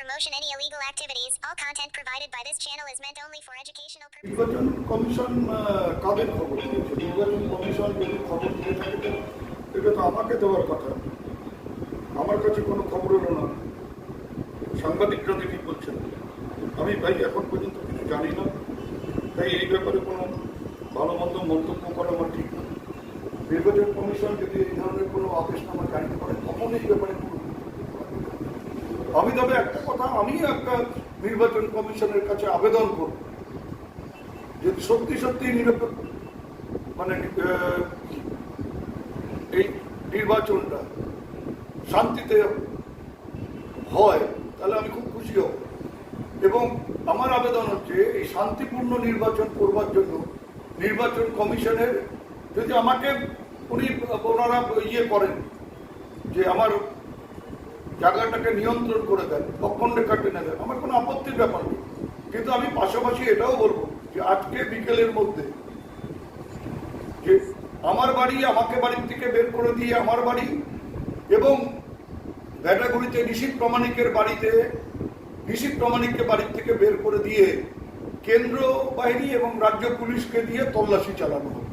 promotion any illegal activities. All content provided by this channel is meant only for educational purposes. নির্বাচন commission খবর? নির্বাচন commission যদি খবর দিয়ে থাকে, এটা তো আমাকে দেওয়ার কথা। আমার কাছে কোনো খবর এলো না। সাংবাদিকরা দেখি বলছেন। আমি ভাই, এখন পর্যন্ত কিছু জানি না। তাই এই ব্যাপারে কোনো ভালো মন্দ মন্তব্য করা আমার ঠিক না। নির্বাচন কমিশন যদি এই ধরনের কোনো আদেশনামা জারি করে তখন এই ব্যাপারে কোনো আমি তবে একটা কথা, আমি একটা নির্বাচন কমিশনের কাছে আবেদন করব। যদি সত্যি সত্যি নিরপেক্ষ মানে এই নির্বাচনটা শান্তিতে হয়, তাহলে আমি খুব খুশি হব। এবং আমার আবেদন হচ্ছে, এই শান্তিপূর্ণ নির্বাচন করবার জন্য নির্বাচন কমিশনের, যদি আমাকে উনি ওনারা ইয়ে করেন, যে আমার জায়গাটাকে নিয়ন্ত্রণ করে দেন টেনে দেন আমার কোনো আপত্তির ব্যাপার নেই। কিন্তু আমি পাশাপাশি এটাও বলব যে আজকে বিকেলের মধ্যে যে আমার বাড়ি আমাকে বাড়ির থেকে বের করে দিয়ে আমার বাড়ি এবং ভ্যাটাগুড়িতে নিশীত প্রমাণিকের বাড়িতে, নিশীত প্রমাণিককে বাড়ির থেকে বের করে দিয়ে কেন্দ্র বাহিনী এবং রাজ্য পুলিশকে দিয়ে তল্লাশি চালানো হবে।